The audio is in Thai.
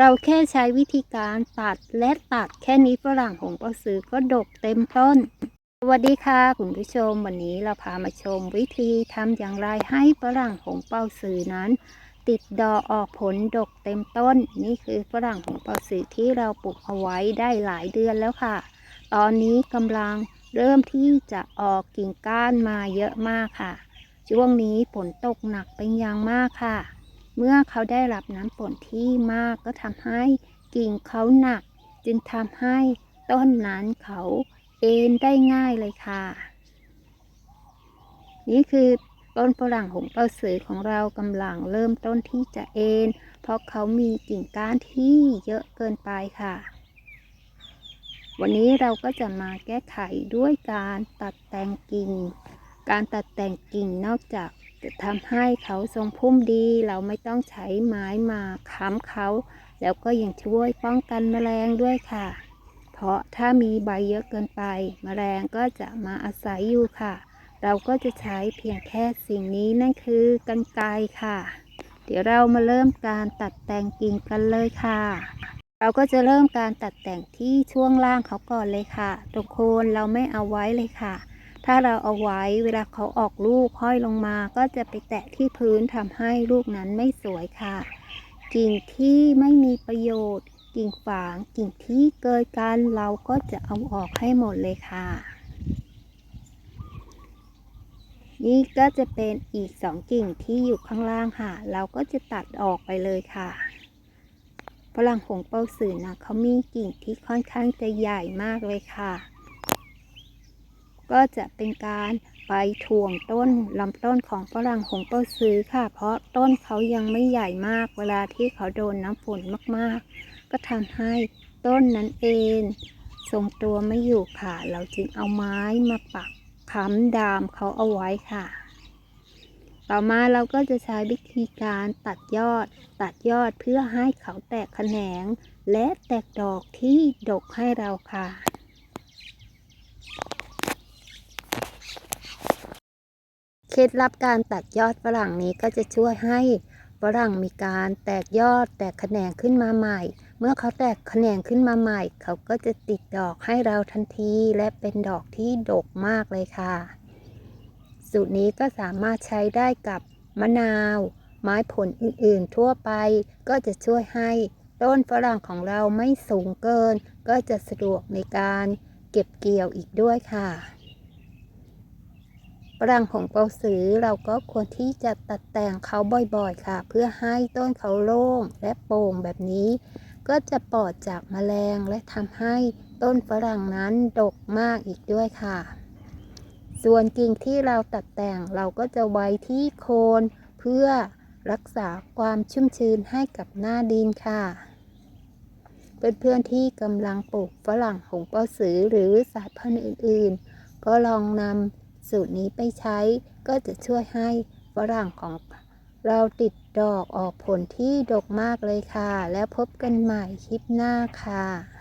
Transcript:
เราแค่ใช้วิธีการตัดและตัดแค่นี้ฝรั่งหงเปาสือก็ดกเต็มต้น สวัสดีค่ะคุณผู้ชมวันนี้เราพามาชมวิธีทำอย่างไรให้ฝรั่งหงเปาสือนั้น ติดดอกออกผลดกเต็มต้น นี่คือฝรั่งหงเปาสือที่เราปลูกเอาไว้ได้หลายเดือนแล้วค่ะ ตอนนี้กำลังเริ่มที่จะออกกิ่งก้านมาเยอะมากค่ะ ช่วงนี้ฝนตกหนักเป็นอย่างมากค่ะ เมื่อเขาได้รับน้ำฝนที่มากก็ทำให้กิ่งเขาหนัก จึงทำให้ต้นนั้นเขาเอ็นได้ง่ายเลยค่ะ นี่คือต้นฝรั่งหงเปาสือของเรากำลังเริ่มต้นที่จะเอ็น เพราะเขามีกิ่งก้านที่เยอะเกินไปค่ะ วันนี้เราก็จะมาแก้ไขด้วยการตัดแต่งกิ่ง การตัดแต่งกิ่งนอกจากจะทำให้เขาทรงพุ่มดี เราไม่ต้องใช้ไม้มาค้ำเขา แล้วก็ยังช่วยป้องกันแมลงด้วยค่ะ เพราะถ้ามีใบเยอะเกินไป แมลงก็จะมาอาศัยอยู่ค่ะ เราก็จะใช้เพียงแค่สิ่งนี้นั่นคือกันไกค่ะ เดี๋ยวเรามาเริ่มการตัดแต่งกิ่งกันเลยค่ะ เราก็จะเริ่มการตัดแต่งที่ช่วงล่างเขาก่อนเลยค่ะ ตรงโคนเราไม่เอาไว้เลยค่ะ ถ้าเราเอาไว้เวลาเขาออกลูกห้อยลงมาก็จะไปแตะที่พื้นทำให้ลูกนั้นไม่สวยค่ะ กิ่งที่ไม่มีประโยชน์ กิ่งฝางกิ่งที่เกิดกันเราก็จะเอาออกให้หมดเลยค่ะ นี่ก็จะเป็นอีกสองกิ่งที่อยู่ข้างล่างค่ะ เราก็จะตัดออกไปเลยค่ะฝรั่งหงเปาสื่อนะเขามีกิ่งที่ค่อนข้างจะใหญ่มากเลยค่ะ ก็จะเป็นการไปถ่วงต้นลำต้นของฝรั่งหงเปาสือค่ะ เพราะต้นเขายังไม่ใหญ่มากเวลาที่เขาโดนน้ำฝนมากๆ ก็ทำให้ต้นนั้นเองทรงตัวไม่อยู่ค่ะ เราจึงเอาไม้มาปักค้ำดามเขาเอาไว้ค่ะ ต่อมาเราก็จะใช้วิธีการตัดยอด ตัดยอดเพื่อให้เขาแตกแขนง และแตกดอกที่ดกให้เราค่ะ เค ล็ดลับการตัดยอดฝรั่งนี้ก็จะช่วยให้ฝรั่งมีการแตกยอดแตกแขนงขึ้นมาใหม่ เมื่อเขาแตกแขนงขึ้นมาใหม่ เขาก็จะติดดอกให้เราทันทีและเป็นดอกที่ดกมากเลยค่ะ สูตรนี้ก็สามารถใช้ได้กับมะนาว ไม้ผลอื่นๆ ทั่วไป ก็จะช่วยให้ต้นฝรั่งของเราไม่สูงเกิน ก็จะสะดวกในการเก็บเกี่ยวอีกด้วยค่ะ รั่งของเปาสือเราก็ควรที่จะตัดแต่งเขาบ่อยๆค่ะ เพื่อให้ต้นเขาโล่งและโปร่งแบบนี้ ก็จะปลอดจากแมลงและทำให้ต้นฝรั่งนั้นดกมากอีกด้วยค่ะ ส่วนกิ่งที่เราตัดแต่งเราก็จะไว้ที่โคนเพื่อรักษาความชุ่มชื้นให้กับหน้าดินค่ะ เพื่อนๆที่กำลังปลูกฝรั่งหงเปาสือหรือสายพันธุ์อื่นๆ ก็ลองนำ สูตรนี้ไปใช้ก็จะช่วยให้ฝรั่งของเราติดดอกออกผลที่ดกมากเลยค่ะ แล้วพบกันใหม่คลิปหน้าค่ะ